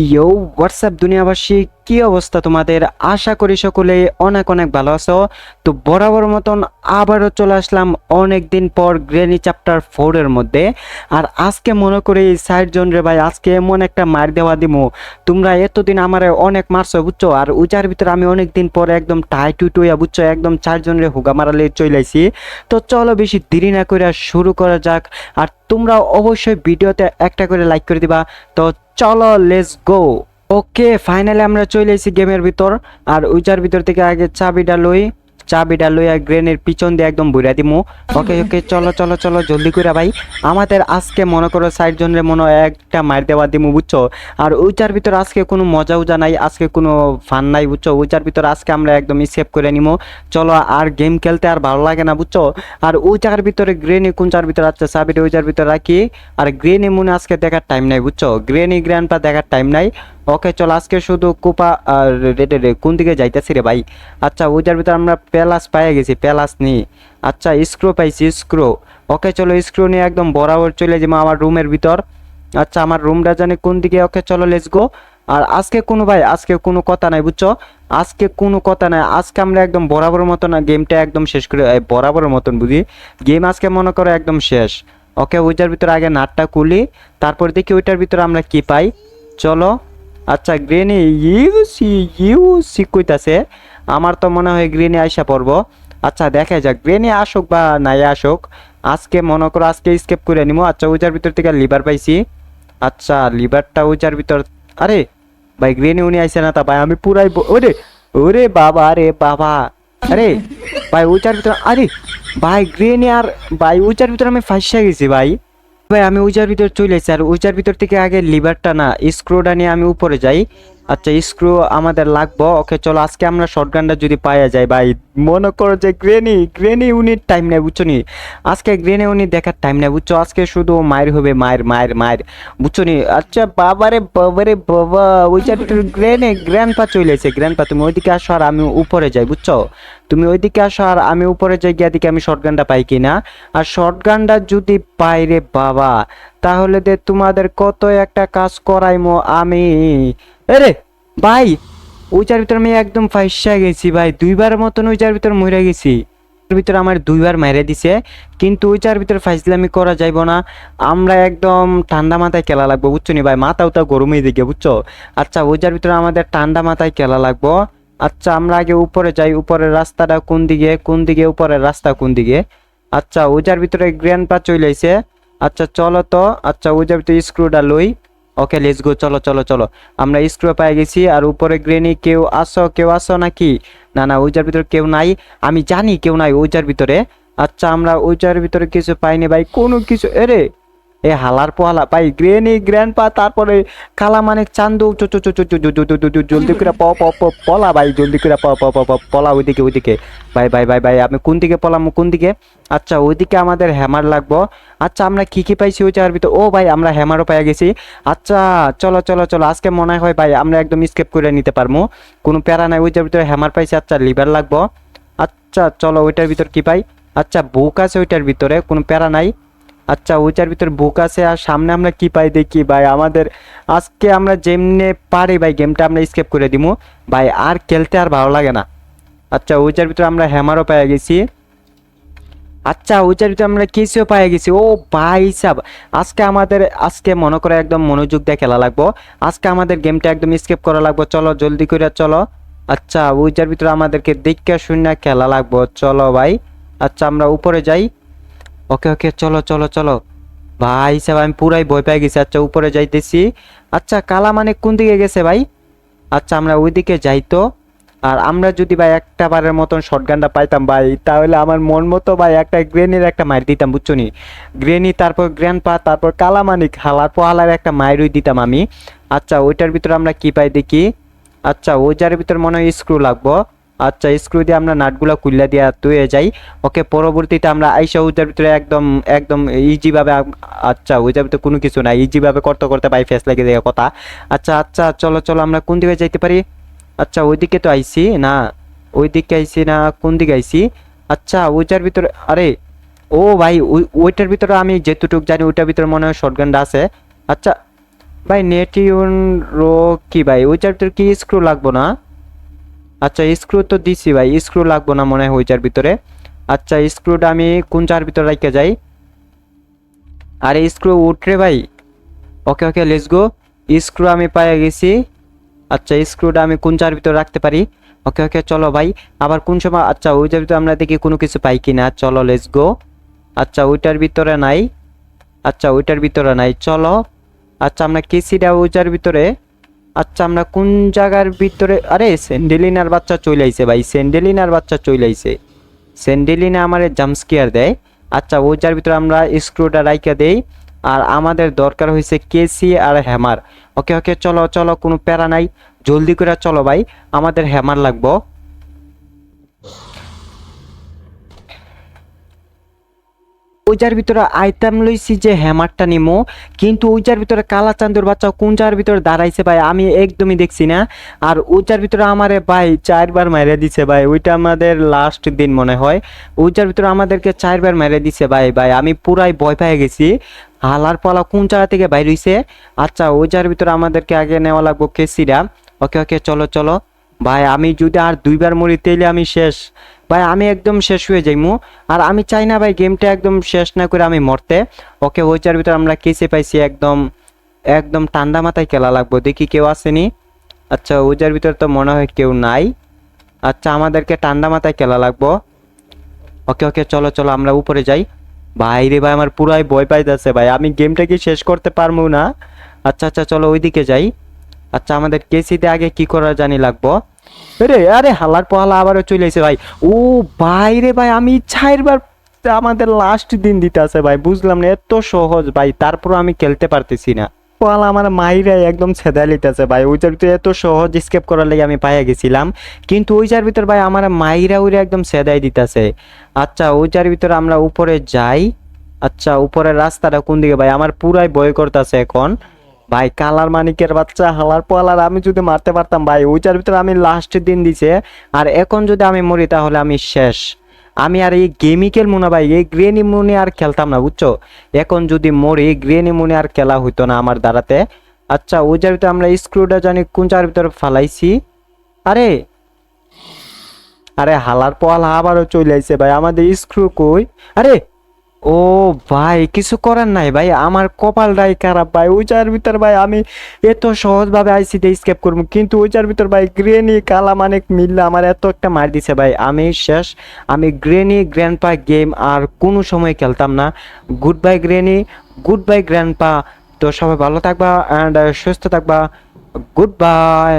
ইয়ো WhatsApp দুনিয়াবাসী? কি অবস্থা তোমাদের? আশা করি সকলে অনেক অনেক ভালো আছো। তো বরাবর মতন আবারও চলে আসলাম অনেক দিন পর গ্রেনি চ্যাপ্টার ফোরের মধ্যে। আর আজকে মনে করি ষাট জন রে ভাই আজকে এমন একটা মার দেওয়া দিমু। তোমরা এতদিন আমার অনেক মারছো, বুঝছ? আর উজার ভিতরে আমি অনেক দিন পর একদম টাই টুই টুইয়া, বুঝছ? একদম চারজন রে হুগা মারালে চইলাইছি তো চলো বেশি দেরি না করে শুরু করা যাক। আর তোমরা অবশ্যই ভিডিওতে একটা করে লাইক করে দিবা। তো চলো লেটস গো ওকে, ফাইনালি আমরা চলে এসেছি গেমের ভিতর। আর ওইটার ভিতর থেকে আগে চাবিটা লই চাবিটা লই আর গ্রেনের পিছন দিয়ে একদম বুড়া দিমু। ওকে ওকে, চলো চলো চলো, জলদি করে ভাই। আমাদের আজকে মনে করো ষাট জনের মনে একটা মার দেওয়া দিমু, বুঝছ? আর ওইটার ভিতর আজকে কোনো মজা উজা নাই, আজকে কোনো ফান নাই, বুঝছ? ওইটার ভিতর আজকে আমরা একদম সেভ করে নিমু। চলো, আর গেম খেলতে আর ভালো লাগে না, বুঝছ? আর জায়গার ভিতরে গ্রেনি কোন জায়গার ভিতরে আছে, চাবিটা জায়গার ভিতরে রাখি। আর গ্রেনে মনে আজকে দেখার টাইম নাই, বুঝছ? গ্রেনি গ্র্যান্ডপা দেখার টাইম নাই। ওকে চল আজকে শুধু কোপা আর রেডে রে, কোন দিকে যাইতেছি রে ভাই? আচ্ছা ওইটার ভিতরে আমরা প্যালাস পাইয়ে গেছি, প্যালাস নি। আচ্ছা স্ক্রো পাইছি, স্ক্রো। ওকে চলো স্ক্রো নিয়ে একদম বরাবর চলে যাব আমার রুমের ভিতর। আচ্ছা আমার রুমটা জানি কোন দিকে? ওকে চলো লেটস গো আর আজকে কোনো ভাই, আজকে কোনো কথা নাই, বুঝছ? আজকে কোনো কথা নাই। আজকে আমরা একদম বরাবর মতন গেমটা একদম শেষ করে বরাবরের মতন বুঝি। গেম আজকে মনে করো একদম শেষ। ওকে ওইটার ভিতরে আগে নাটটা খুলি, তারপর দেখি ওইটার ভিতরে আমরা কি পাই। চলো। আচ্ছা granny you see you see কইতাছে। আমার তো মনে হয় গ্রেনি আইসা পড়ব। আচ্ছা দেখা যাক গ্রেনি আসুক বা নাই আসুক, আজকে মনে করো আজকে স্কেপ করে নিবো আচ্ছা ওইটার ভিতর থেকে লিভার পাইছি। আচ্ছা লিভারটা ওইটার ভিতর আরে, ভাই গ্রেনি উনি আইসে না তা, ভাই, আমি পুরাই ওরে ওরে বাবা রে বাবা। আরে, ভাই ওইটার ভিতর আরে, ভাই গ্রেনি আর ভাই ওইটার ভিতর আমি ফাঁসা গেছি, ভাই। ভাই, আমি উজার ভিতর চলে আর উজার ভিতর থেকে আগে লিভারটা না স্ক্রুটা নিয়ে আমি উপরে যাই। আচ্ছা স্ক্রু আমাদের লাগবো। ওকে, চলো, আজকে আমরা শর্টগানটা যদি পাওয়া যায়, ভাই। মনে করো যে গ্রেনি গ্রেনি উনির টাইম নেই বুঝছ নি? আজকে গ্রেনি উনি দেখার টাইম নেই বুঝছ? আজকে শুধু মায়ের হবে, মায়ের মায়ের মায়ের, বুঝছ নি? আচ্ছা বাবারে বাবারে, বাবা ভিতরে গ্রেনে গ্র্যান্ড পা চলে এসেছে। গ্র্যান্ড পা তুমি ওইদিকে আসো আর আমি উপরে যাই, বুঝছ? তুমি ওইদিকে আসো আর আমি উপরে যাই, গিয়ে দিকে আমি শর্টগানটা পাই কিনা? আর শর্টগানটা যদি পাই রে বাবা, তাহলে দে তোমাদের কত একটা কাজ করাইমো আমি। এরে ভাই, ওইটার ভিতর আমি একদম ফাইসা গেছি, ভাই, দুইবার মতন ওই ওইটার ভিতর মরে গেছি। ভিতর আমার দুইবার মেরে দিছে, কিন্তু ওইটার ভিতর ফাইজলামি করা যাইব না। আমরা একদম ঠান্ডা মাথায় খেলা লাগবো, বুঝছ নি ভাই? মাথাও তো গরমই দিকে বুঝছ? আচ্ছা ওইটার ভিতরে আমাদের ঠান্ডা মাথায় খেলা লাগবো। আচ্ছা আমরা আগে উপরে যাই, উপরের রাস্তাটা কোন দিকে কোন দিকে, উপরের রাস্তা কোন দিকে? আচ্ছা ওইটার ভিতরে গ্র্যান্ড পা চলেছে আচ্ছা চলো তো আচ্ছা ওইটার ভিতরে স্ক্রুটা লই। ওকে লেটস গো চলো চলো চলো। আমরা স্ক্রু পায়ে গেছি আর উপরে গ্রেনি কেউ আসো কেউ আসো নাকি? না না, ওইটার ভিতরে কেউ নাই। আমি জানি কেউ নাই ওইটার ভিতরে। আচ্ছা আমরা ওইটার ভিতরে কিছু পাইনি ভাই। কোনো কিছু এরে! এ হালার পোহালা ভাই গ্রেনি গ্র্যান্ড পা তারপরে কালা মানে চান্দু জলদি করে প প প পলা ভাই জলদি করে প প প পলা ওইদিকে ওইদিকে ভাই ভাই ভাই ভাই আমি কোন দিকে পলাম কোন দিকে আচ্ছা ওইদিকে আমাদের হ্যামার লাগবো আচ্ছা আমরা কী কী পাইছি ওই চার ভিতরে ও ভাই আমরা হ্যামারও পাই গেছি আচ্ছা চলো চলো চলো আজকে মনে হয় ভাই আমরা একদম স্কেপ করে নিতে পারব কোনো প্যারা নাই ওই চার ভিতরে হ্যামার পাইছি আচ্ছা লিভার লাগবো আচ্ছা চলো ওইটার ভিতর কি পাই আচ্ছা বুক আছে ওইটার ভিতরে কোনো প্যারা নাই আচ্ছা ওইটার ভিতর বুক আছে আর সামনে আমরা কি পাই দেখি? ভাই, আমাদের আজকে আমরা যেমনে পারি ভাই গেমটা আমরা স্কেপ করে দিমু। ভাই, আর খেলতে আর ভালো লাগে না। আচ্ছা ওইটার ভিতরে আমরা হ্যামারও পেয়ে গেছি। আচ্ছা ওইটার ভিতরে আমরা কেসিও পেয়ে গেছি। ও ভাই সাব, আজকে আমাদের, আজকে মনে করে একদম মনোযোগ দিয়ে খেলা লাগবো। আজকে আমাদের গেমটা একদম স্কেপ করা লাগবো। চলো, জলদি করে চলো। আচ্ছা ওইটার ভিতরে আমাদেরকে দেখে শুনে খেলা লাগবো। চলো ভাই। আচ্ছা আমরা উপরে যাই। ওকে ওকে, চলো চলো চলো। ভাই সাহেব, আমি পুরাই ভয় পেয়ে গেছি। আচ্ছা উপরে যাইতেছি। আচ্ছা কালা মানে কোন দিকে গেছে ভাই? আচ্ছা আমরা ওইদিকে যাই তো। আর আমরা যদি ভাই একটা বারের মতন শর্টগানটা পাইতাম ভাই, তাহলে আমার মন মতো ভাই একটা গ্রেনের একটা মার দিতাম, বুঝছ নি? গ্রেনি তারপর গ্র্যান্ড পা তারপর কালামানিক হালার পোহালার একটা মায়েরই দিতাম আমি। আচ্ছা ওইটার ভিতরে আমরা কি পাই দেখি? আচ্ছা ওইটার ভিতরে মনে হয় স্ক্রু লাগবো। আচ্ছা স্ক্রু দিয়ে আমরা নাটগুলো খুললে দিয়ে তুয়ে যাই। ওকে পরবর্তীতে আমরা আইসা ওইটার ভিতরে একদম একদম ইজিভাবে আচ্ছা ওইটার ভিতরে কোনো কিছু নাই। ইজিভাবে করতে করতে ভাই ফেস লেগে যায় কথা। আচ্ছা আচ্ছা চলো চলো আমরা কোন দিকে যাইতে পারি? আচ্ছা ওইদিকে তো আইছি না? ওইদিকে আইছি না? কোন দিকে আইছি আচ্ছা ওইটার ভিতরে, আরে, ও ভাই, ওই- ওইটার ভিতরে আমি যেটুক জানি, ওইটার ভিতরে মনে হয় শর্টগানটা আছে। আচ্ছা ভাই, নেটিউন রো কি ভাই? ওইটার ভিতরে কি স্ক্রু লাগবো না? আচ্ছা স্ক্রু তো দিছি ভাই স্ক্রু লাগবো না মনে হয় ওইটার ভিতরে। আচ্ছা স্ক্রুটা আমি কোন চার ভিতরে রেখে যাই? আরে স্ক্রু উঠরে ভাই। ওকে ওকে লেটস গো স্ক্রু আমি পাই গেছি। আচ্ছা স্ক্রুটা আমি কোন চার ভিতরে রাখতে পারি? ওকে ওকে, চলো ভাই। আবার কোন সময় আচ্ছা ওইটার ভিতরে আমরা দেখি কোনো কিছু পাই কি না চলো লেটস গো আচ্ছা ওইটার ভিতরে নাই। আচ্ছা ওইটার ভিতরে নাই। চলো। আচ্ছা আমরা কেসিটা ওইটার ভিতরে আচ্ছা আমরা কোন জায়গার ভিতরে আরে, স্যান্ডেলিনার বাচ্চা চলে আইছে ভাই, স্যান্ডেলিনার বাচ্চা চলে আইছে। স্যান্ডেলিনা আমার জাম্পস্কিয়ার দেয়। আচ্ছা ওই যার ভিতরে আমরা স্ক্রুটা রাইকা দেই। আর আমাদের দরকার হয়েছে কেসি আর হ্যামার। ওকে ওকে, চলো চলো, কোনো প্যারা নাই। জলদি করে চলো ভাই, আমাদের হ্যামার লাগবো। ওইটার ভিতরে আইতাম লইছি যে হ্যামারটা নিমো, কিন্তু ওইটার ভিতরে কালা চান্দুর বাচ্চা কোন জার ভিতরে দাঁড়াইছে ভাই, আমি একদমই দেখছি না। আর ওইটার ভিতরে আমারে ভাই চারবার মেরে দিছে ভাই, ওইটা আমাদের লাস্ট দিন মনে হয়। ওইটার ভিতরে আমাদেরকে চারবার মেরে দিছে ভাই ভাই, আমি পুরাই ভয় পেয়ে গেছি। হালার পালা কোন জায়গা থেকে বাইর হইছে? আচ্ছা ওইটার ভিতরে আমাদেরকে আগে নেওয়া লাগবো কেসিরা। ওকে ওকে, চলো চলো। ভাই, আমি যদি আর দুইবার মরি, তাইলে আমি শেষ। ভাই, আমি একদম শেষ হয়ে যাইমু। আর আমি চাই না ভাই গেমটা একদম শেষ না করে আমি মরতে। ওকে, ওইটার ভিতরে আমরা কেসে পাইছি একদম একদম ঠান্ডা মাথায় খেলা লাগবো। দেখি কেউ আসেনি? আচ্ছা ওইটার ভিতরে তো মনে হয় কেউ নাই। আচ্ছা আমাদেরকে ঠান্ডা মাথায় খেলা লাগবো। ওকে ওকে, চলো চলো, আমরা উপরে যাই। ভাই রে ভাই, আমার পুরাই ভয় পাইতেছে ভাই। আমি গেমটা কি শেষ করতে পারব না। আচ্ছা আচ্ছা চলো, ওইদিকে যাই। আচ্ছা আমাদের কেসিতে আগে কি করা জানি লাগবো? আরে আরে, হালার পালা আবারও চলে এসে ভাই। ও ভাই রে ভাই, আমি চারবার আমাদের লাস্ট দিন দিতে আছে ভাই, বুঝলাম না, এত সহজ ভাই তারপর আমি খেলতে পারতেছি না। পালা আমার মাইরাই একদম ছেদা লিতেছে ভাই ওই ওইটার ভিতরে এত সহজ স্কেপ করার লাগে আমি পাইয়া গেছিলাম। কিন্তু ওই ওইটার ভিতর ভাই আমার মাইরা উইরা একদম সেদাই দিতেছে। আচ্ছা ওই ওইটার ভিতরে আমরা উপরে যাই। আচ্ছা উপরের রাস্তাটা কোন দিকে ভাই? আমার পুরাই ভয় করতেছে এখন। ভাই, কালার মানিকের বাচ্চা, হালার পালার আমি যদি মারতে পারতাম ভাই, ওইটার ভিতরে আমি লাস্ট দিন দিছে, আর এখন যদি আমি মরি তাহলে আমি শেষ। আমি আর এই গেমই খেলব না ভাই, এই গ্রেনি মুনি আর খেলতাম না, বুঝছ? এখন যদি মরি গ্রেনি মুনি আর খেলা হইতো না আমার দ্বারাতে। আচ্ছা ওইটার ভিতরে আমরা স্ক্রুটা জানি কোন চার ভিতরে ফালাইছি? আরে! আরে, হালার পোয়ালা আবারও চলে আইছে ভাই, আমাদের স্ক্রু কই? আরে! ও ভাই, কিছু করার নাই ভাই। আমার কপালটাই খারাপ ভাই। ওইটার ভিতর ভাই আমি এত সহজভাবে আইসিতে স্কেপ করব, কিন্তু ওইটার ভিতর ভাই গ্রেনি কালা মানিক মিললে আমার এত একটা মার দিছে ভাই। আমি শেষ, আমি গ্রেনি গ্র্যান্ডপা গেম আর কোনো সময় খেলতাম না। Good bye granny good bye grandpa তো সবাই ভালো থাকবা অ্যান্ড সুস্থ থাকবা। Good bye